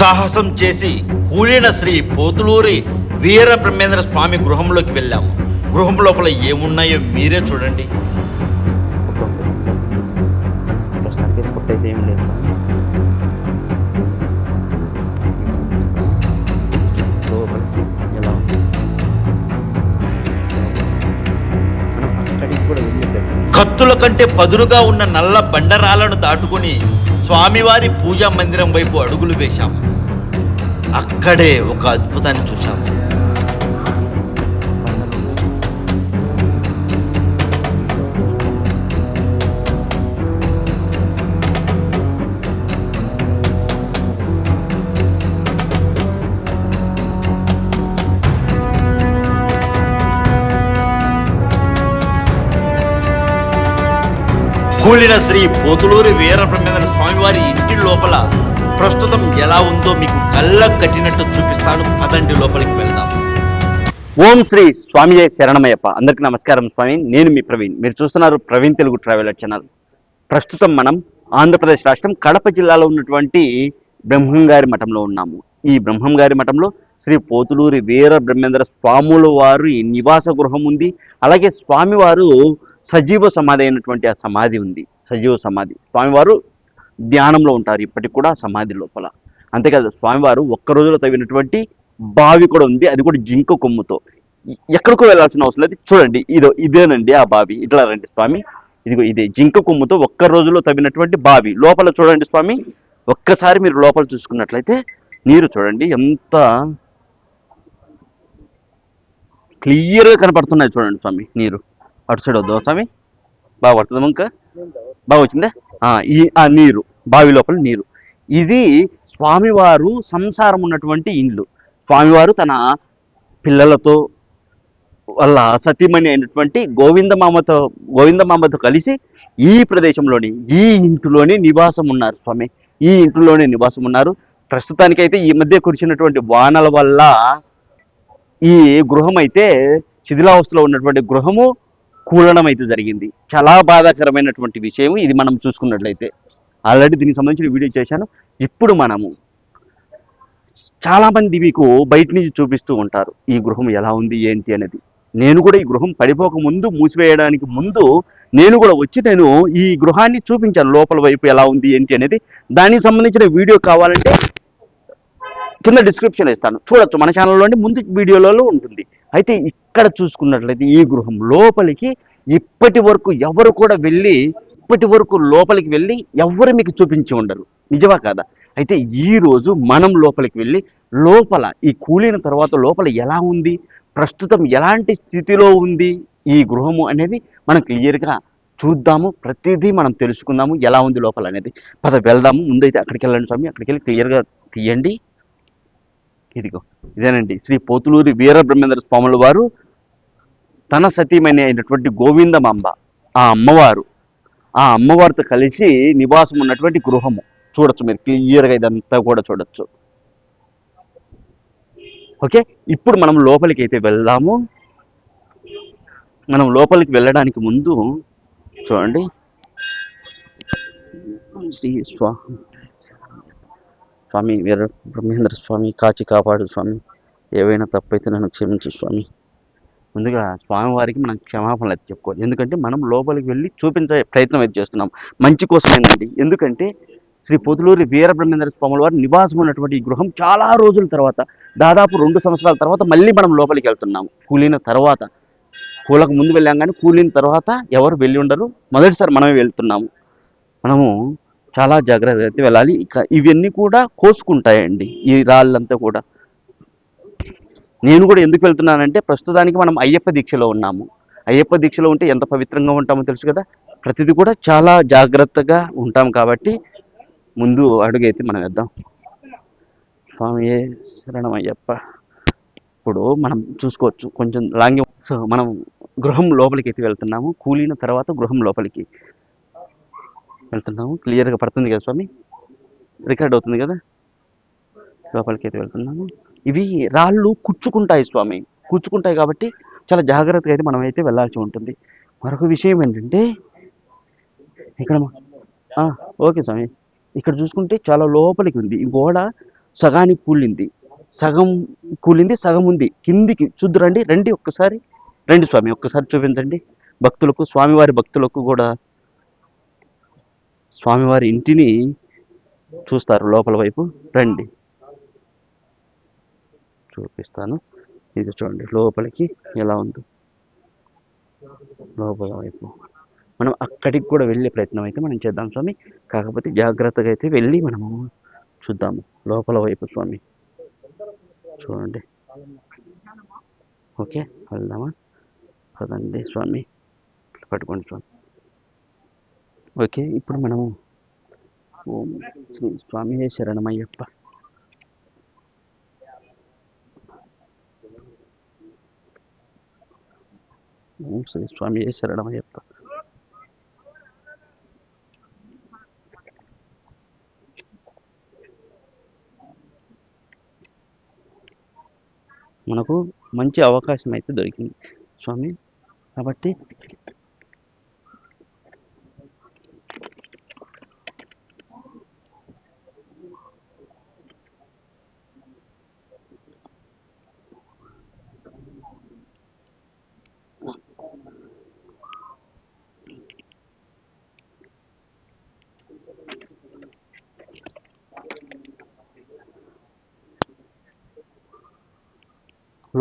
సాహసం చేసి కూలిన శ్రీ పోతులూరి వీర బ్రహ్మేంద్ర స్వామి గృహంలోకి వెళ్ళాము. గృహం లోపల ఏమున్నాయో మీరే చూడండి. కత్తుల కంటే పదునుగా ఉన్న నల్ల బండరాలను దాటుకుని స్వామివారి పూజా మందిరం వైపు అడుగులు వేశాము. అక్కడే ఒక అద్భుతాన్ని చూశాము కూలిన శ్రీ పోతులూరి వీర స్వామివారి ఇంటి లోపల ప్రస్తుతం ఎలా ఉందో మీకు కళ్ళకు కట్టినట్టు చూపిస్తాను. పదండి లోపలికి వెళ్దాం. ఓం శ్రీ స్వామి శరణమయ్యప్ప. అందరికీ నమస్కారం స్వామి. నేను మీ ప్రవీణ్. మీరు చూస్తున్నారు ప్రవీణ్ తెలుగు ట్రావెలర్ ఛానల్. ప్రస్తుతం మనం ఆంధ్రప్రదేశ్ రాష్ట్రం కడప జిల్లాలో ఉన్నటువంటి బ్రహ్మంగారి మఠంలో ఉన్నాము. ఈ బ్రహ్మంగారి మఠంలో శ్రీ పోతులూరి వీర బ్రహ్మేంద్ర స్వాముల వారి నివాస గృహం ఉంది. అలాగే స్వామివారు సజీవ సమాధి అయినటువంటి ఆ సమాధి ఉంది. సజీవ సమాధి. స్వామివారు ధ్యానంలో ఉంటారు ఇప్పటికి కూడా సమాధి లోపల. అంతేకాదు స్వామివారు ఒక్క రోజులో తవ్వినటువంటి బావి కూడా ఉంది అది కూడా జింక కొమ్ముతో. ఎక్కడికో వెళ్ళాల్సిన అవసరం లేదు. చూడండి ఇదో ఇదేనండి ఆ బావి. ఇట్లా రండి స్వామి. ఇదిగో ఇదే జింక కొమ్ముతో ఒక్క రోజులో తవ్వినటువంటి బావి. లోపల చూడండి స్వామి ఒక్కసారి మీరు లోపల చూసుకున్నట్లయితే నీరు చూడండి ఎంత క్లియర్గా కనపడుతున్నాయి చూడండి స్వామి నీరు. అటు సైడ్ వద్దు స్వామి? బాగా పడుతుందా ఇంకా బాగా వచ్చిందా ఆ, ఈ ఆ నీరు బావి లోపల నీరు. ఇది స్వామివారు సంసారం ఉన్నటువంటి ఇండ్లు. స్వామివారు తన పిల్లలతో వాళ్ళ సతీమణి అయినటువంటి గోవిందమామతో గోవిందమామతో కలిసి ఈ ప్రదేశంలోని ఈ ఇంటిలోనే నివాసం ఉన్నారు స్వామి. ఈ ఇంటిలోనే నివాసం ఉన్నారు. ప్రస్తుతానికైతే ఈ మధ్య కురిసినటువంటి వానల వల్ల ఈ గృహం అయితే శిథిలావస్థలో ఉన్నటువంటి గృహము కూలడం అయితే జరిగింది. చాలా బాధాకరమైనటువంటి విషయం ఇది మనం చూసుకున్నట్లయితే. ఆల్రెడీ దీనికి సంబంధించిన వీడియో చేశాను. ఇప్పుడు మనము చాలా మంది మీకు బయట నుంచి చూపిస్తూ ఉంటారు. ఈ గృహం ఎలా ఉంది ఏంటి అనేది. నేను కూడా ఈ గృహం పడిపోక ముందు మూసివేయడానికి ముందు నేను కూడా వచ్చి నేను ఈ గృహాన్ని చూపించాను. లోపల వైపు ఎలా ఉంది ఏంటి అనేది. దానికి సంబంధించిన వీడియో కావాలంటే కింద డిస్క్రిప్షన్ ఇస్తాను. చూడొచ్చు మన ఛానల్లోని ముందు వీడియోలలో ఉంటుంది. అయితే ఇక్కడ చూసుకున్నట్లయితే ఈ గృహం లోపలికి ఇప్పటి వరకు ఎవరు కూడా వెళ్ళి ఇప్పటి వరకు లోపలికి వెళ్ళి ఎవరు మీకు చూపించి ఉండరు. నిజమా కాదా? అయితే ఈ రోజు మనం లోపలికి వెళ్ళి లోపల ఈ కూలిన తర్వాత లోపల ఎలా ఉంది? ప్రస్తుతం ఎలాంటి స్థితిలో ఉంది? ఈ గృహము అనేది మనం క్లియర్గా చూద్దాము ప్రతిదీ మనం తెలుసుకుందాము ఎలా ఉంది లోపల అనేది. పద వెళ్దాము ముందైతే అక్కడికి వెళ్ళండి స్వామి అక్కడికి వెళ్ళి క్లియర్గా తీయండి. ఇదిగో ఇదేనండి. శ్రీ పోతులూరి వీర బ్రహ్మేంద్ర స్వాముల వారు తన సతీమణి అయినటువంటి గోవిందమాంబ ఆ అమ్మవారు ఆ అమ్మవారితో కలిసి నివాసం ఉన్నటువంటి గృహము. చూడొచ్చు మీరు క్లియర్గా ఇదంతా కూడా చూడొచ్చు. ఓకే? ఇప్పుడు మనం లోపలికి అయితే వెళ్దాము. మనం లోపలికి వెళ్ళడానికి ముందు చూడండి. శ్రీ స్వామి స్వామి వీర బ్రహ్మేంద్ర స్వామి కాచి కాపాడు స్వామి. ఏవైనా తప్పైతే నన్ను క్షమించు స్వామి. ముందుగా స్వామివారికి మనం క్షమాపణలు అయితే చెప్పుకోవాలి. ఎందుకంటే మనం లోపలికి వెళ్ళి చూపించే ప్రయత్నం అయితే చేస్తున్నాం. మంచి కోసమేనండి ఎందుకంటే శ్రీ పొదులూరి వీర బ్రహ్మేంద్ర స్వాముల వారి నివాసం ఉన్నటువంటి ఈ గృహం చాలా రోజుల తర్వాత దాదాపు రెండు సంవత్సరాల తర్వాత మళ్ళీ మనం లోపలికి వెళ్తున్నాం కూలిన తర్వాత కూలకు ముందు వెళ్ళాం కానీ కూలిన తర్వాత ఎవరు వెళ్ళి ఉండరు. మొదటిసారి మనమే వెళ్తున్నాము. మనము చాలా జాగ్రత్తగా అయితే వెళ్ళాలి. ఇక ఇవన్నీ కూడా కోసుకుంటాయండి. ఈ రాళ్ళంతా కూడా. నేను కూడా ఎందుకు వెళ్తున్నానంటే ప్రస్తుతానికి మనం అయ్యప్ప దీక్షలో ఉన్నాము. అయ్యప్ప దీక్షలో ఉంటే ఎంత పవిత్రంగా ఉంటామో తెలుసు కదా? ప్రతిదీ కూడా చాలా జాగ్రత్తగా ఉంటాం కాబట్టి ముందు అడుగైతే మనం వేద్దాం. స్వామి శరణం అయ్యప్ప. ఇప్పుడు మనం చూసుకోవచ్చు. కొంచెం లాంగ్ సో మనం గృహం లోపలికి అయితే వెళ్తున్నాము. కూలిన తర్వాత గృహం లోపలికి. వెళ్తున్నాము. క్లియర్గా పడుతుంది కదా స్వామి? రికార్డ్ అవుతుంది కదా? లోపలికి అయితే వెళ్తున్నాము. ఇవి రాళ్ళు కుచ్చుకుంటాయి స్వామి. కుచ్చుకుంటాయి కాబట్టి చాలా జాగ్రత్తగా అయితే మనం అయితే వెళ్ళాల్సి ఉంటుంది. మరొక విషయం ఏంటంటే ఇక్కడ ఓకే స్వామి. ఇక్కడ చూసుకుంటే చాలా లోపలికి ఉంది. ఈ గోడ సగానికి కూలింది. సగం కూలింది సగం ఉంది. కిందికి చూద్దురండి. రండి ఒక్కసారి. రండి స్వామి ఒక్కసారి చూపించండి. భక్తులకు స్వామివారి భక్తులకు కూడా స్వామివారి ఇంటిని చూస్తారు లోపల వైపు. రండి. చూపిస్తాను. ఇది చూడండి లోపలికి ఎలా ఉందో. లోపల వైపు. మనం అక్కడికి కూడా వెళ్ళే ప్రయత్నం అయితే మనం చేద్దాం స్వామి. కాకపోతే జాగ్రత్తగా అయితే వెళ్ళి మనము చూద్దాము లోపల వైపు స్వామి. చూడండి. ఓకే వెళ్దామా? పదండి స్వామి. పట్టుకోండి స్వామి. ఓకే ఇప్పుడు మనము ఓం శ్రీ స్వామి శరణమయ్యప్ప. ఓం శ్రీ స్వామి శరణమయ్యప్ప. మనకు మంచి అవకాశం అయితే దొరికింది. స్వామి కాబట్టి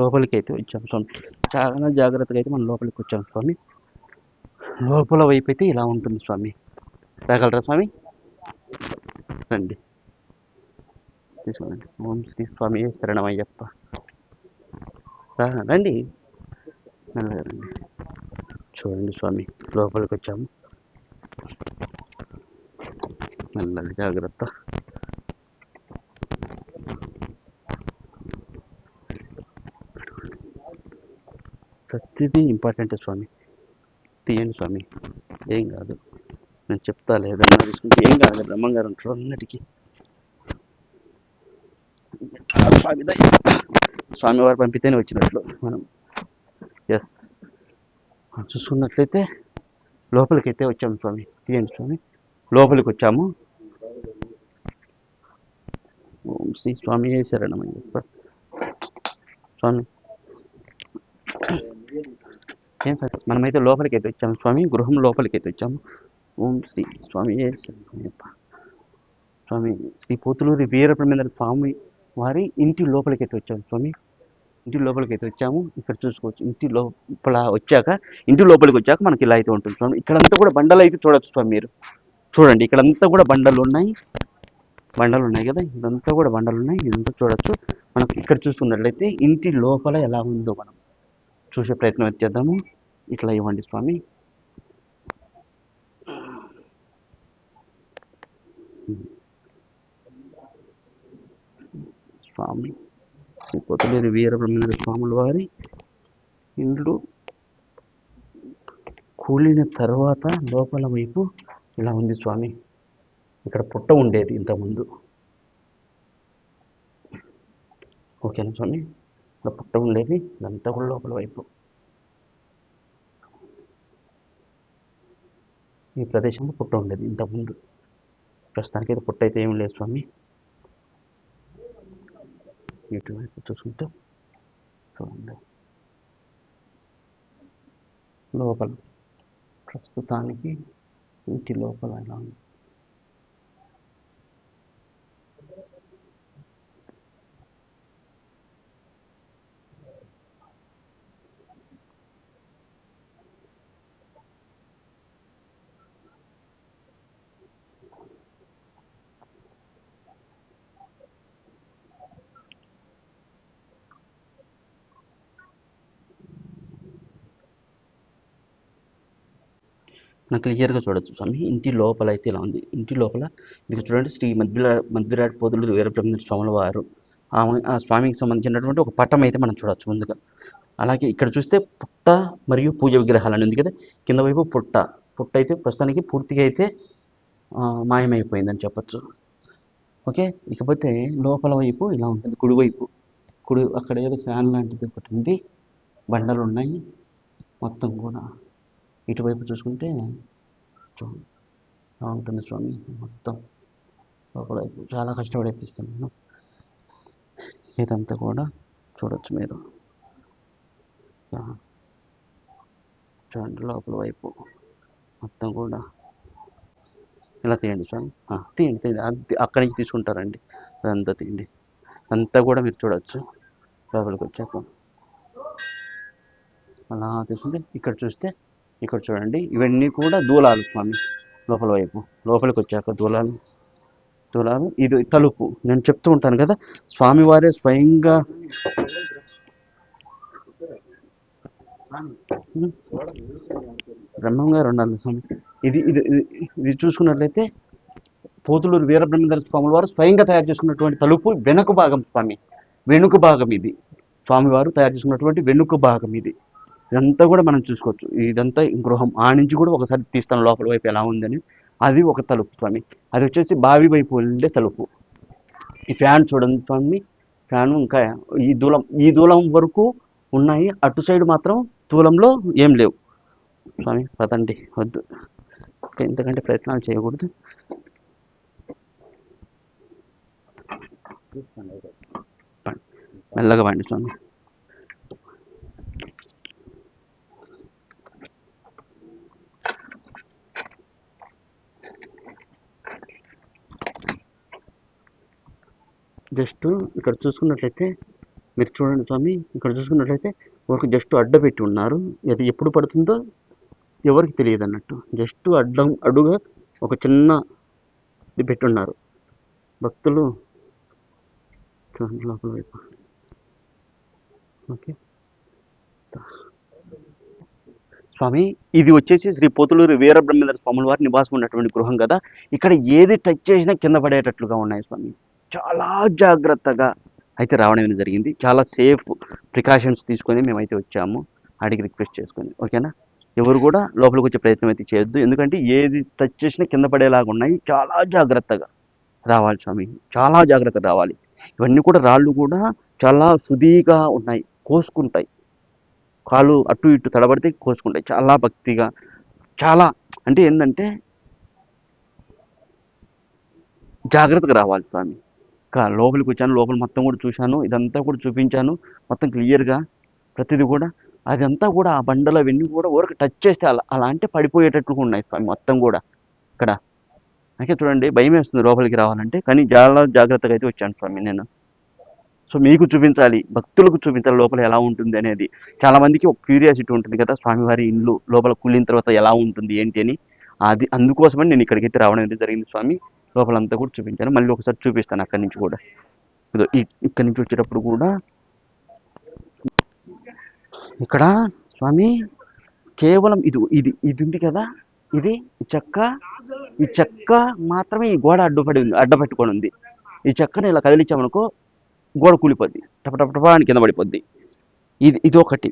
లోపలికి అయితే వచ్చాం స్వామి. చాలా జాగ్రత్తగా అయితే మనం లోపలికి వచ్చాం స్వామి. లోపల వైపు అయితే ఇలా ఉంటుంది స్వామి. రాగలరా స్వామి? రండి. తీసుకోండి. ఓం శ్రీ స్వామి శరణమయ్యప్ప. రండి. రండి చూడండి స్వామి లోపలికి వచ్చాము. మెల్లగా జాగ్రత్త. ప్రతిదీ ఇంపార్టెంట్ స్వామి. తీయండి స్వామి. ఏం కాదు. నేను చెప్తా లేదన్నా తీసుకుంటే ఏం కాదు. బ్రహ్మంగారు ఉంటారు అన్నిటికీ. స్వామి స్వామివారు పంపితేనే వచ్చినట్లు మనం. ఎస్ చూసుకున్నట్లయితే లోపలికైతే వచ్చాము స్వామి. తీయండి స్వామి. లోపలికి వచ్చాము ఓం శ్రీ స్వామి శరణమయ్యప్ప. స్వామి. ఏం సార్? మనమైతే లోపలికి అయితే వచ్చాము. స్వామి గృహం లోపలికి అయితే వచ్చాము. ఓం శ్రీ స్వామి స్వామి శ్రీ పోతులూరి వీరబ్రహ్మేంద్ర స్వామి వారి ఇంటి లోపలికి అయితే వచ్చాము స్వామి. ఇంటి లోపలికి అయితే వచ్చాము. ఇక్కడ చూసుకోవచ్చు. ఇంటి లోపల వచ్చాక ఇంటి లోపలికి వచ్చాక మనకి ఇలా అయితే ఉంటుంది స్వామి. ఇక్కడంతా కూడా బండలు అయితే చూడొచ్చు స్వామి మీరు. చూడండి ఇక్కడంతా కూడా బండలు ఉన్నాయి. బండలు ఉన్నాయి కదా? ఇదంతా కూడా బండలు ఉన్నాయి. ఇదంతా చూడొచ్చు. మనం ఇక్కడ చూసుకున్నట్లయితే ఇంటి లోపల ఎలా ఉందో మనం చూసే ప్రయత్నం చేద్దాము. ఇట్లా ఇవ్వండి స్వామి. స్వామి శ్రీ పొత్తులేని వీరబ్రహ్మేంద్ర స్వాముల వారి ఇండ్లు కూలిన తర్వాత లోపల వైపు ఇలా ఉంది స్వామి. ఇక్కడ పుట్ట ఉండేది ఇంతకుముందు. ఓకేనా స్వామి? ఇక్కడ పుట్ట ఉండేది ఇదంతా కూడా లోపల వైపు. ఈ ప్రదేశంలో పుట్ట ఉండేది ఇంతకుముందు ప్రస్తుతానికి అయితే పుట్ట అయితే ఏమి లేదు స్వామి. ఇటువైపు చూసుకుంటే చూడండి. లోపల. ప్రస్తుతానికి ఇంటి లోపల ఎలా ఉంది? క్లియర్గా చూడొచ్చు. స్వామి ఇంటి లోపల అయితే ఇలా ఉంది. ఇంటి లోపల ఇది చూడండి శ్రీ మధ్విరా మధ్విరాట్ పోదులు వీరబ్రహ్మేంద్ర స్వాముల వారు ఆమె- ఆ స్వామికి సంబంధించినటువంటి ఒక పటం అయితే మనం చూడొచ్చు ముందుగా. అలాగే ఇక్కడ చూస్తే పుట్ట మరియు పూజ విగ్రహాలు అని ఉంది కదా కింద వైపు పుట్ట. పుట్ట అయితే ప్రస్తుతానికి పూర్తిగా అయితే మాయమైపోయిందని చెప్పొచ్చు. ఓకే? ఇకపోతే లోపల వైపు ఇలా ఉంటుంది కుడివైపు కుడి అక్కడ ఏదో ఫ్యాన్ లాంటిది ఒకటి ఉంది. బండలు ఉన్నాయి. మొత్తం కూడా. ఇటువైపు చూసుకుంటే చూ- ఎలా ఉంటుంది స్వామి. మొత్తం లోపల వైపు చాలా కష్టపడి ఎత్తిస్తున్నాను ఇదంతా కూడా చూడొచ్చు మీరు. చూడండి లోపల వైపు మొత్తం కూడా. ఇలా తీయండి చూడండి తీయండి తీయండి. అది అక్కడి నుంచి తీసుకుంటారండి. అదంతా తీయండి. అంతా కూడా మీరు చూడొచ్చు. లోపలికి వచ్చాక. అలా తీసుకుంటే ఇక్కడ చూస్తే ఇక్కడ చూడండి. ఇవన్నీ కూడా దూలాలు స్వామి. లోపల వైపు. లోపలికి వచ్చాక దూలాలు. దూలాలు. ఇది తలుపు. నేను చెప్తూ ఉంటాను కదా స్వామివారే స్వయంగా బ్రహ్మంగా ఉండాలి స్వామి. ఇది ఇది ఇది- ఇది చూసుకున్నట్లయితే పోతులూరు వీరబ్రహ్మేంద్ర స్వాముల వారు స్వయంగా తయారు చేసుకున్నటువంటి తలుపు వెనుక భాగం స్వామి. వెనుక భాగం ఇది. స్వామివారు తయారు చేసుకున్నటువంటి వెనుక భాగం ఇది. ఇదంతా కూడా మనం చూసుకోవచ్చు. ఇదంతా గృహం. ఆ నుంచి కూడా ఒకసారి తీస్తాను లోపల వైపు ఎలా ఉందని. అది ఒక తలుపు స్వామి. అది వచ్చేసి బావి వైపు వెళ్ళే తలుపు. ఈ ఫ్యాన్ చూడండి స్వామి. ఫ్యాన్ ఇంకా ఈ దూలం ఈ దూలం వరకు ఉన్నాయి. అటు సైడ్ మాత్రం దూలంలో ఏం లేవు. స్వామి పదండి. వద్దు. ఇంకా ఇంతకంటే ప్రయత్నాలు చేయకూడదు. మెల్లగా పండి స్వామి. జస్ట్ ఇక్కడ చూసుకున్నట్లయితే మీరు చూడండి స్వామి ఇక్కడ చూసుకున్నట్లయితే ఒక జస్ట్ అడ్డ పెట్టి ఉన్నారు. అది ఎప్పుడు పడుతుందో ఎవరికి తెలియదు అన్నట్టు. జస్ట్ అడ్డం అడుగా ఒక చిన్న ఇది పెట్టున్నారు భక్తులు చూడండి లోపల వైపు. ఓకే. స్వామి ఇది వచ్చేసి శ్రీ పోతులూరు వీరబ్రహ్మేంద్ర స్వాముల వారి నివాసం ఉన్నటువంటి గృహం కదా. ఇక్కడ ఏది టచ్ చేసినా కింద పడేటట్లుగా ఉన్నాయి స్వామి. చాలా జాగ్రత్తగా అయితే రావడం అనేది జరిగింది. చాలా సేఫ్ ప్రికాషన్స్ తీసుకొని మేమైతే వచ్చాము. అడిగి రిక్వెస్ట్ చేసుకొని. ఓకేనా ఎవరు కూడా లోపలికి వచ్చే ప్రయత్నం అయితే చేయొద్దు. ఎందుకంటే ఏది టచ్ చేసినా కింద పడేలాగా ఉన్నాయి. చాలా జాగ్రత్తగా రావాలి స్వామి. చాలా జాగ్రత్తగా రావాలి. ఇవన్నీ కూడా రాళ్ళు కూడా చాలా సుదీగా ఉన్నాయి. కోసుకుంటాయి. కాళ్ళు అటు ఇటు తడబడితే కోసుకుంటాయి. చాలా భక్తిగా చాలా అంటే ఏంటంటే జాగ్రత్తగా రావాలి స్వామి. లోపలికి వచ్చాను లోపల మొత్తం కూడా చూశాను ఇదంతా కూడా చూపించాను మొత్తం క్లియర్గా ప్రతిదీ కూడా. అదంతా కూడా ఆ బండలు అవన్నీ కూడా ఊరికి టచ్ చేస్తే అలా అలా అంటే పడిపోయేటట్టుగా ఉన్నాయి స్వామి మొత్తం కూడా ఇక్కడ. అయితే చూడండి భయం వేస్తుంది లోపలికి రావాలంటే కానీ చాలా జాగ్రత్తగా అయితే వచ్చాను స్వామి నేను. సో మీకు చూపించాలి భక్తులకు చూపించాలి లోపల ఎలా ఉంటుంది అనేది. చాలామందికి ఒక క్యూరియాసిటీ ఉంటుంది కదా స్వామివారి ఇల్లు లోపల కూలిన తర్వాత ఎలా ఉంటుంది ఏంటి అని. అది అందుకోసమని నేను ఇక్కడికైతే రావడం అనేది జరిగింది స్వామి. లోపలంతా కూడా చూపించాను. మళ్ళీ ఒకసారి చూపిస్తాను అక్కడి నుంచి కూడా. ఇదో ఇక్కడి నుంచి వచ్చేటప్పుడు కూడా ఇక్కడ స్వామి కేవలం ఇది ఇది ఇది ఉంది కదా? ఇది ఈ చెక్క ఈ చెక్క మాత్రమే ఈ గోడ అడ్డుపడి ఉంది అడ్డపెట్టుకొని ఉంది. ఈ చెక్కని ఇలా కదిలించామనుకో గోడ కూలిపోద్ది. టప టప అని కింద పడిపోద్ది. ఇది ఇది ఒకటి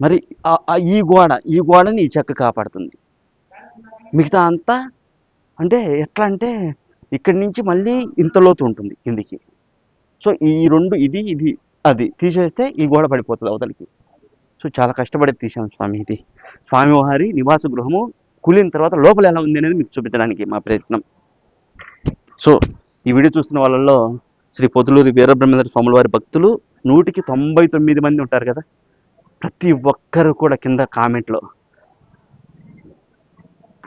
మరి ఆ ఈ గోడ ఈ గోడని ఈ చెక్క కాపాడుతుంది. మిగతా అంతా అంటే ఎట్లా అంటే ఇక్కడి నుంచి మళ్ళీ ఇంత లోతు ఉంటుంది కిందికి. సో ఈ రెండు ఇది ఇది అది తీసేస్తే ఈ గోడ పడిపోతుంది అవతలికి. సో చాలా కష్టపడి తీసాం స్వామి ఇది. స్వామివారి నివాస గృహము కూలిన తర్వాత లోపల ఎలా ఉంది అనేది మీకు చూపించడానికి మా ప్రయత్నం. సో ఈ వీడియో చూస్తున్న వాళ్ళల్లో శ్రీ పొతులూరి వీరబ్రహ్మేంద్ర స్వాముల వారి భక్తులు నూటికి తొంభై తొమ్మిది మంది ఉంటారు కదా. ప్రతి ఒక్కరు కూడా కింద కామెంట్లో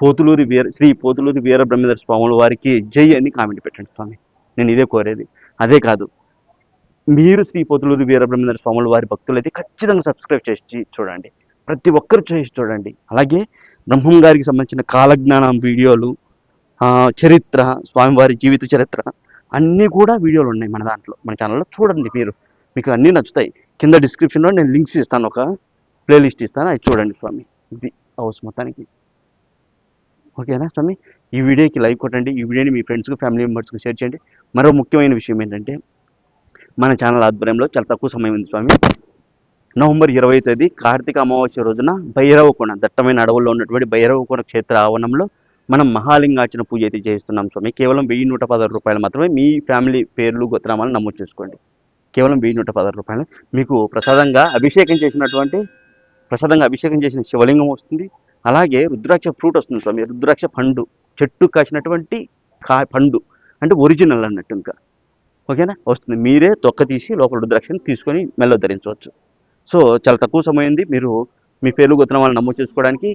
పోతులూరి వీర శ్రీ పోతులూరి వీరబ్రహ్మేంద్ర స్వాముల వారికి జై అని కామెంట్ పెట్టండి స్వామి. నేను ఇదే కోరేది. అదే కాదు మీరు శ్రీ పోతులూరి వీరబ్రహ్మేంద్ర స్వాముల వారి భక్తులైతే ఖచ్చితంగా సబ్స్క్రైబ్ చేసి చూడండి. ప్రతి ఒక్కరు చేసి చూడండి. అలాగే బ్రహ్మం గారికి సంబంధించిన కాలజ్ఞానం వీడియోలు చరిత్ర స్వామివారి జీవిత చరిత్ర అన్నీ కూడా వీడియోలు ఉన్నాయి మన దాంట్లో. మన ఛానల్లో చూడండి మీరు. మీకు అన్నీ నచ్చుతాయి. కింద డిస్క్రిప్షన్లో నేను లింక్స్ ఇస్తాను ఒక ప్లేలిస్ట్ ఇస్తాను అది చూడండి స్వామి. ఇది హౌస్ మొత్తానికి. ఓకేనా స్వామి? ఈ వీడియోకి లైక్ కొట్టండి ఈ వీడియోని మీ ఫ్రెండ్స్కి ఫ్యామిలీ మెంబర్స్కి షేర్ చేయండి. మరో ముఖ్యమైన విషయం ఏంటంటే మన ఛానల్ ఆధ్వర్యంలో చాలా తక్కువ సమయం ఉంది స్వామి. నవంబర్ ఇరవై తేదీ కార్తీక అమావాస్య రోజున భైరవకోణ దట్టమైన అడవుల్లో ఉన్నటువంటి భైరవకోణ క్షేత్ర ఆవరణంలో మనం మహాలింగార్చన పూజ అయితే చేస్తున్నాం స్వామి. కేవలం వెయ్యి నూట పదహారు రూపాయలు మాత్రమే మీ ఫ్యామిలీ పేర్లు గోత్రామాలు నమోదు చేసుకోండి. కేవలం వెయ్యి నూట పదహారు రూపాయలు. మీకు ప్రసాదంగా అభిషేకం చేసినటువంటి ప్రసాదంగా అభిషేకం చేసిన శివలింగం వస్తుంది. అలాగే రుద్రాక్ష ఫ్రూట్ వస్తుంది స్వామి రుద్రాక్ష పండు చెట్టు కాసినటువంటి కా పండు అంటే ఒరిజినల్ అన్నట్టు ఇంకా. ఓకేనా? వస్తుంది. మీరే తొక్క తీసి లోపల రుద్రాక్షని తీసుకొని మెల్ల ధరించవచ్చు. సో చాలా తక్కువ సమయం ఉంది మీరు మీ పేర్లు గుర్తున్న వాళ్ళని నమోదు చేసుకోవడానికి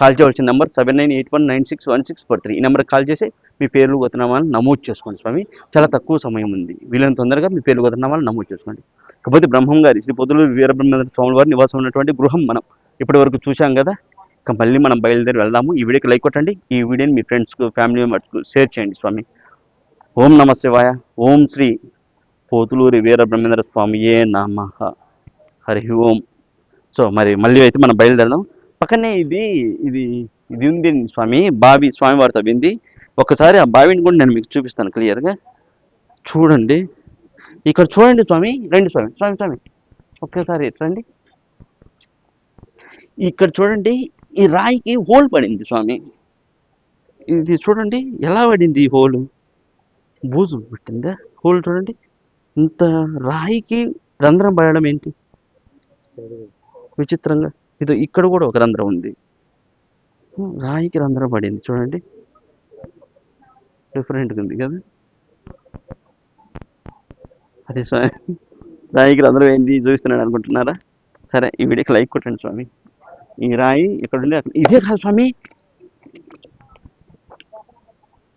కాల్ చేయవలసిన number seven nine eight one nine six one six four three. ఈ నెంబర్కి కాల్ చేసి మీ పేర్లు గుర్తునామాలను నమోదు చేసుకోండి స్వామి. చాలా తక్కువ సమయం ఉంది వీలైన తొందరగా మీ పేర్లు గుర్తునామాలను నమోదు చేసుకోండి. కాకపోతే బ్రహ్మం గారి శ్రీ పొద్దులు వీరబ్రహ్మేంద్ర స్వామి వారి నివాసం ఉన్నటువంటి గృహం మనం ఇప్పటి వరకు చూశాం కదా. మళ్ళీ మనం బయలుదేరి వెళ్దాము. ఈ వీడియోకి లైక్ కొట్టండి. ఈ వీడియోని మీ ఫ్రెండ్స్కు ఫ్యామిలీ మెంబర్స్కు షేర్ చేయండి స్వామి. ఓం నమ శివాయ. ఓం శ్రీ పోతులూరి వీరబ్రహ్మేంద్ర ఏ నమ. హరి ఓం. సో మరి మళ్ళీ అయితే మనం బయలుదేరదాం. పక్కనే ఇది ఇది ఇది ఉంది స్వామి. బావి స్వామి వారితో తవ్వింది. ఒకసారి ఆ బావిని కూడా నేను మీకు చూపిస్తాను క్లియర్గా చూడండి. ఇక్కడ చూడండి స్వామి. రండి స్వామి. స్వామి స్వామి. ఒక్కసారి రండి ఇక్కడ చూడండి. ఈ రాయికి హోల్ పడింది స్వామి. ఇది చూడండి ఎలా పడింది ఈ హోలు? బూజు పెట్టిందా? హోల్ చూడండి. ఇంత రాయికి రంధ్రం పడడం ఏంటి? విచిత్రంగా. ఇది ఇక్కడ కూడా ఒక రంధ్రం ఉంది. రాయికి రంధ్రం పడింది చూడండి. డిఫరెంట్గా ఉంది కదా? అదే స్వామి. రాయికి రంధ్రం ఏంటి? చూపిస్తున్నాడు అనుకుంటున్నారా? సరే ఈ వీడియోకి లైక్ కొట్టండి స్వామి. ఈ రాయి ఇక్కడ ఉండి అక్కడ ఇదే కాదు స్వామి.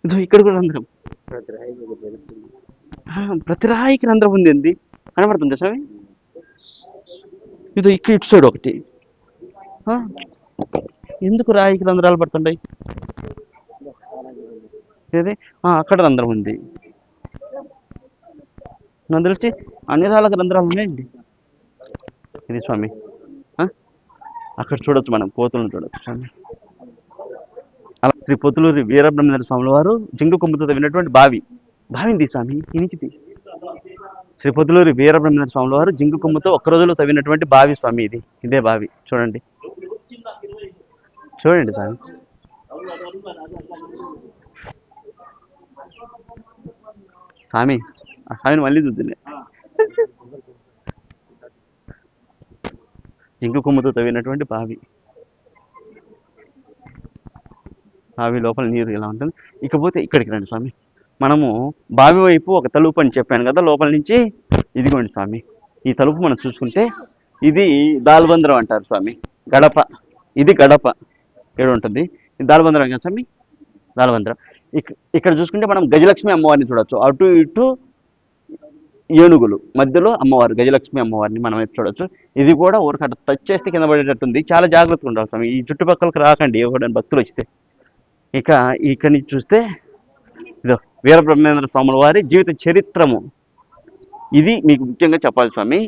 ఇదో ఇక్కడ కూడా రంధ్రం. ప్రతి రాయికి రంధ్రం ఉంది. ఏంది కనబడుతుంది స్వామి? ఇదో ఇక్కడ ఇటు సైడ్ ఒకటి. ఎందుకు రాయికి రంధ్రాలు పడుతుంటాయి? ఏది? అక్కడ రంధ్రం ఉంది. నాకు తెలిసి అన్ని రాళ్ళకి రంధ్రాలు ఉన్నాయండి. ఇది స్వామి? అక్కడ చూడొచ్చు మనం కోతులను చూడొచ్చు. అలా శ్రీ పొత్తులూరి వీరబ్రహ్మేంద్ర స్వాముల వారు జింగు కొమ్ముతో తవ్వినటువంటి బావి. బావింది స్వామి ఈ శ్రీ పొత్తులూరి వీరబ్రహ్మేంద్ర స్వాముల వారు జింగు కొమ్ముతో ఒక్క రోజులో తవ్వినటువంటి బావి స్వామి ఇది ఇదే బావి. చూడండి. చూడండి స్వామి. స్వామి ఆ స్వామిని మళ్ళీ చూద్దులే. జింకు కొమ్ముతో తవ్వినటువంటి బావి. బావి లోపల నీరు ఇలా ఉంటుంది. ఇకపోతే ఇక్కడికి రండి స్వామి. మనము బావి వైపు ఒక తలుపు అని చెప్పాను కదా లోపల నుంచి ఇదిగోండి స్వామి. ఈ తలుపు మనం చూసుకుంటే ఇది దాల్బంద్రం అంటారు స్వామి. గడప. ఇది గడప. ఇక్కడ ఉంటుంది. దాల్బంద్రం కదా స్వామి? దాల్బంద్రం. ఇక్కడ చూసుకుంటే మనం గజలక్ష్మి అమ్మవారిని చూడొచ్చు. అటు ఇటు ఏనుగులు. మధ్యలో అమ్మవారు గజలక్ష్మి అమ్మవారిని మనం చూడొచ్చు. ఇది కూడా ఊరికి అట్లా టచ్ చేస్తే కింద పడేటట్టుంది. చాలా జాగ్రత్తగా ఉండాలి స్వామి. ఈ చుట్టుపక్కలకు రాకండి ఎవరైనా భక్తులు వచ్చితే ఇక ఇక్కడి నుంచి చూస్తే ఇదో వీరబ్రహ్మేంద్ర స్వాముల వారి జీవిత చరిత్రము. ఇది మీకు ముఖ్యంగా చెప్పాలి స్వామి.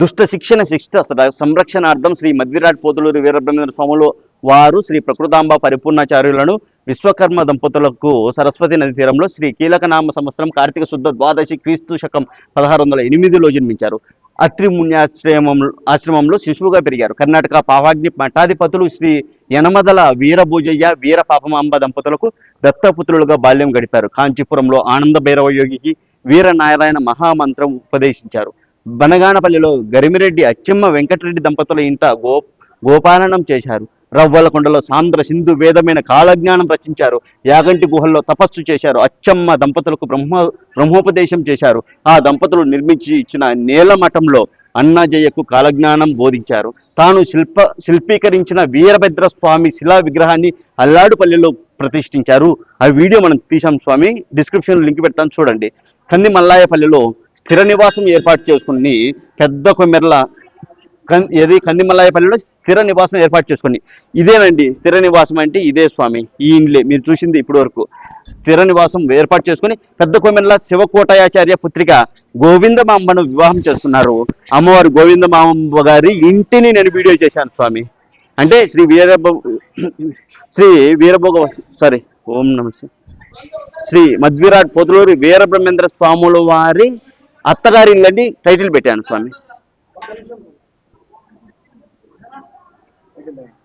దుష్ట శిక్షణ శిక్ష సంరక్షణార్థం శ్రీ మధ్విరాట్ పోతులూరి వీరబ్రహ్మేంద్ర స్వాములు వారు శ్రీ ప్రకృతాంబ పరిపూర్ణాచార్యులను విశ్వకర్మ దంపతులకు సరస్వతి నది తీరంలో శ్రీ కీలకనామ సంవత్సరం కార్తీక శుద్ధ ద్వాదశి క్రీస్తు శకం పదహారు వందల ఎనిమిదిలో జన్మించారు. అత్రిమున్యాశ్రయమంలో ఆశ్రమంలో శిశువుగా పెరిగారు. కర్ణాటక పావాగ్ని మఠాధిపతులు శ్రీ యనమదల వీరభూజయ్య వీర పాపమాంబ దంపతులకు దత్తపుత్రులుగా బాల్యం గడిపారు. కాంచీపురంలో ఆనంద భైరవ యోగికి వీరనారాయణ మహామంత్రం ఉపదేశించారు. బనగానపల్లిలో గరిమిరెడ్డి అచ్చమ్మ వెంకటరెడ్డి దంపతుల ఇంట గో గోపాలనం చేశారు. రవ్వలకొండలో సాంద్ర సింధు వేదమైన కాలజ్ఞానం రచించారు. యాగంటి గుహల్లో తపస్సు చేశారు. అచ్చమ్మ దంపతులకు బ్రహ్మ బ్రహ్మోపదేశం చేశారు. ఆ దంపతులు నిర్మించి ఇచ్చిన నేలమఠంలో అన్నాజయ్యకు కాలజ్ఞానం బోధించారు. తాను శిల్ప శిల్పీకరించిన వీరభద్ర స్వామి శిలా విగ్రహాన్ని అల్లాడుపల్లిలో ప్రతిష్ఠించారు. ఆ వీడియో మనం తీసాం స్వామి. డిస్క్రిప్షన్ లింక్ పెడతాను చూడండి. కంది మల్లాయపల్లిలో స్థిర నివాసం ఏర్పాటు చేసుకుని పెద్ద కొమ్మెర్ల ఏది? కందిమల్లాయపల్లిలో స్థిర నివాసం ఏర్పాటు చేసుకోండి ఇదేనండి స్థిర నివాసం అంటే ఇదే స్వామి ఈ ఇండ్లే. మీరు చూసింది ఇప్పటి వరకు. స్థిర నివాసం ఏర్పాటు చేసుకుని పెద్ద కొమ్మెర్ల శివకోటయాచార్య పుత్రిక గోవిందమాంబను వివాహం చేస్తున్నారు. అమ్మవారు గోవిందమాంబ గారి ఇంటిని నేను వీడియో చేశాను స్వామి. అంటే శ్రీ వీరభ శ్రీ వీరభోగ సారీ ఓం నమస్తే శ్రీ మధ్విరాట్ పొదులూరి వీరబ్రహ్మేంద్ర స్వాముల వారి అత్తగారి ఇల్లండి టైటిల్ పెట్టాను స్వామి.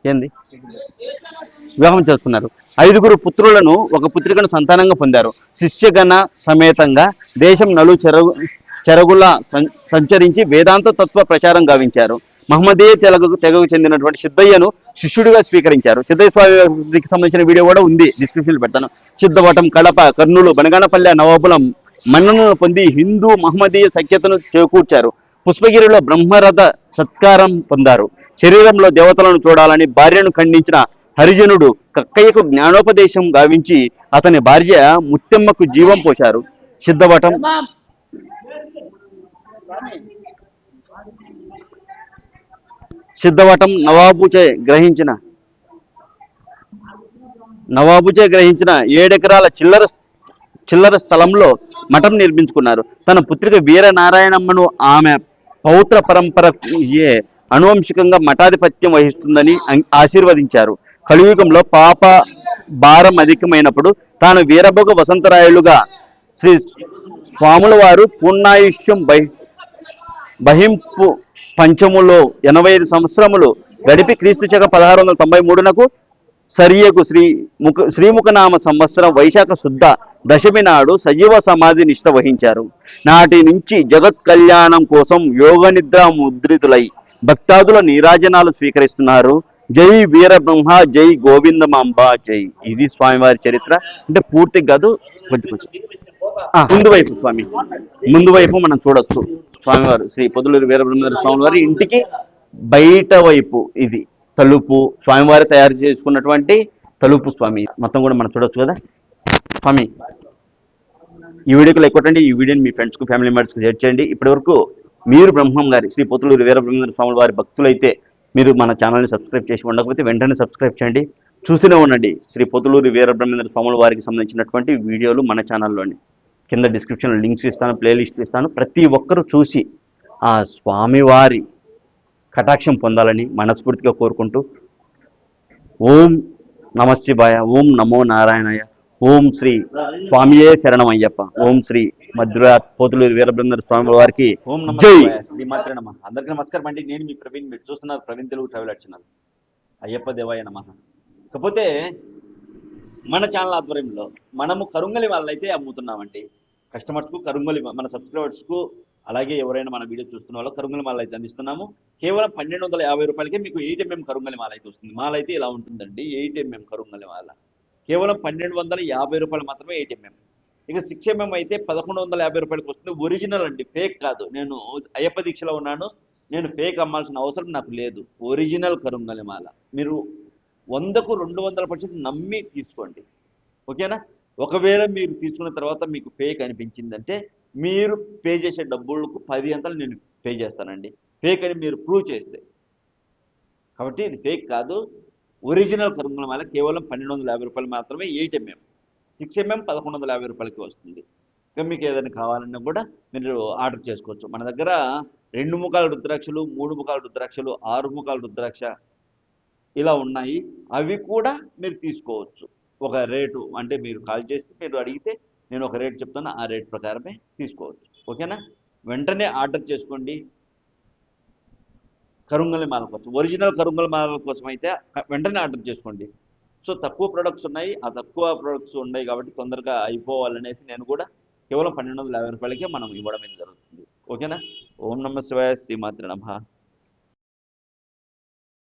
ఏంది? వివాహం చేసుకున్నారు. ఐదుగురు పుత్రులను ఒక పుత్రికను సంతానంగా పొందారు. శిష్యగణ సమేతంగా దేశం నలు చెరగు చెరగుల సం- సంచరించి వేదాంత తత్వ ప్రచారం గావించారు. మహమ్మదీయ తెగకు తెగకు చెందినటువంటి సిద్ధయ్యను శిష్యుడిగా స్వీకరించారు. సిద్ధయ్య స్వామికి సంబంధించిన వీడియో కూడా ఉంది. డిస్క్రిప్షన్లో పెడతాను. సిద్ధవటం కడప కర్నూలు బనగానపల్లె నవాబులం మన్ననను పొంది హిందూ మహమ్మదీయ సఖ్యతను చేకూర్చారు. పుష్పగిరిలో బ్రహ్మరథ సత్కారం పొందారు. శరీరంలో దేవతలను చూడాలని భార్యను ఖండించిన హరిజనుడు కక్కయ్యకు జ్ఞానోపదేశం గావించి అతని భార్య ముత్తెమ్మకు జీవం పోశారు. సిద్ధవటం. సిద్ధవటం నవాబుచే గ్రహించిన నవాబుచే గ్రహించిన ఏడెకరాల చిల్లర చిల్లర స్థలంలో మఠం నిర్మించుకున్నారు. తన పుత్రిక వీరనారాయణమ్మను ఆమె పౌత్ర పరంపర అనువంశికంగా మఠాధిపత్యం వహిస్తుందని ఆశీర్వదించారు. కలియుగంలో పాప భారం అధికమైనప్పుడు తాను వీరభోగ వసంతరాయులుగా శ్రీ స్వాముల వారు పూర్ణాయుష్యం బై బహింపు పంచములో ఎనభై ఐదు సంవత్సరములు గడిపి క్రీస్తు చక పదహారు వందల తొంభై మూడునకు సరియకు శ్రీ ముఖ శ్రీముఖనామ సంవత్సరం వైశాఖ శుద్ధ దశమి నాడు సజీవ సమాధి నిష్ట వహించారు. నాటి నుంచి జగత్ కళ్యాణం కోసం యోగ నిద్ర ముద్రితులై భక్తాదుల నీరాజనాలు స్వీకరిస్తున్నారు. జై వీరబ్రహ్మ జై జై గోవిందమాంబ జై. ఇది స్వామివారి చరిత్ర. అంటే పూర్తి కాదు కొంచెం కొంచెం. ముందు వైపు స్వామి. ముందు వైపు మనం చూడొచ్చు. స్వామివారు శ్రీ పొదులూరు వీరబ్రహ్మేంద్ర స్వామి వారి ఇంటికి బయట వైపు ఇది. తలుపు స్వామివారి తయారు చేసుకున్నటువంటి తలుపు స్వామి. మొత్తం కూడా మనం చూడొచ్చు కదా. స్వామి ఈ వీడియోకి లైక్ కొట్టండి. ఈ వీడియోని మీ ఫ్రెండ్స్కు ఫ్యామిలీ మెంబర్స్కి షేర్ చేయండి. ఇప్పటివరకు మీరు బ్రహ్మం గారి శ్రీ పొతులూరు వీరబ్రహ్మేంద్ర స్వామి వారి భక్తులైతే మీరు మన ఛానల్ని సబ్స్క్రైబ్ చేసి ఉండకపోతే వెంటనే సబ్స్క్రైబ్ చేయండి. చూస్తూనే ఉండండి శ్రీ పొతులూరు వీరబ్రహ్మేంద్ర స్వాముల వారికి సంబంధించినటువంటి వీడియోలు మన ఛానల్లోని కింద డిస్క్రిప్షన్లో లింక్స్ ఇస్తాను ప్లేలిస్ట్లు ఇస్తాను. ప్రతి ఒక్కరూ చూసి ఆ స్వామివారి కటాక్షం పొందాలని మనస్ఫూర్తిగా కోరుకుంటూ ఓం నమ ఓం నమో నారాయణయ్య ఓం శ్రీ స్వామియే శరణం అయ్యప్ప ఓం శ్రీ మధుర పోతులూరు వీరబ్రహ్మేంద్ర స్వామి వారికి జై. శ్రీమాత్రే నమ. అందరికీ నమస్కారం అండి. నేను మీ ప్రవీణ్. మీరు చూస్తున్నారు ప్రవీణ్ తెలుగు ట్రావెల్ ఛానల్. అయ్యప్ప దేవాయ నమ. కాకపోతే మన ఛానల్ ఆధ్వర్యంలో మనము కరుంగలి వాళ్ళైతే అమ్ముతున్నామండి. కస్టమర్స్కు కరుంగలి మన సబ్స్క్రైబర్స్కు అలాగే ఎవరైనా మన వీడియో చూస్తున్న వాళ్ళు కరుంగలి మాల అయితే అందిస్తున్నాము. కేవలం పన్నెండు వందల యాభై రూపాయలకే మీకు ఎయిట్ ఎంఎం కరుంగలి మాల అయితే వస్తుంది. మాల అయితే ఇలా ఉంటుందండి. ఎయిట్ ఎంఎం కరుంగలి మాల. కేవలం పన్నెండు వందల యాభై రూపాయలు మాత్రమే ఎయిట్ ఎంఎం ఇక సిక్స్ ఎంఎం అయితే పదకొండు వందల యాభై రూపాయలకి వస్తుంది ఒరిజినల్ అండి ఫేక్ కాదు. నేను అయ్యప్ప దీక్షలో ఉన్నాను. నేను ఫేక్ అమ్మాల్సిన అవసరం నాకు లేదు. ఒరిజినల్ కరుంగలిమాల మీరు వందకు రెండు వందల పర్సెంట్ నమ్మి తీసుకోండి. ఓకేనా? ఒకవేళ మీరు తీసుకున్న తర్వాత మీకు ఫేక్ అనిపించిందంటే మీరు పే చేసే డబ్బులకు పది అంతలు నేను పే చేస్తానండి. ఫేక్ అని మీరు ప్రూవ్ చేస్తే. కాబట్టి ఇది ఫేక్ కాదు. ఒరిజినల్ కర్మల మాల కేవలం పన్నెండు వందల యాభై రూపాయలు మాత్రమే ఎయిట్ ఎంఎం సిక్స్ ఎంఎం పదకొండు వందల యాభై రూపాయలకి వస్తుంది. ఇంకా మీకు ఏదైనా కావాలన్నా కూడా మీరు ఆర్డర్ చేసుకోవచ్చు. మన దగ్గర రెండు ముఖాల రుద్రాక్షలు మూడు ముఖాల రుద్రాక్షలు ఆరు ముఖాల రుద్రాక్ష ఇలా ఉన్నాయి. అవి కూడా మీరు తీసుకోవచ్చు. ఒక రేటు అంటే మీరు కాల్ చేసి మీరు అడిగితే నేను ఒక రేట్ చెప్తాను ఆ రేట్ ప్రకారమే తీసుకోవచ్చు. ఓకేనా? వెంటనే ఆర్డర్ చేసుకోండి. కరుంగలి మాల కోసం ఒరిజినల్ కరుంగలి మాల కోసం అయితే వెంటనే ఆర్డర్ చేసుకోండి. సో తక్కువ ప్రొడక్ట్స్ ఉన్నాయి. ఆ తక్కువ ప్రొడక్ట్స్ ఉన్నాయి కాబట్టి తొందరగా అయిపోవాలనేసి నేను కూడా కేవలం పన్నెండు వందల యాభై రూపాయలకే మనం ఇవ్వడం జరుగుతుంది. ఓకేనా? ఓం నమ శివాయ శ్రీమాత్రి నమ.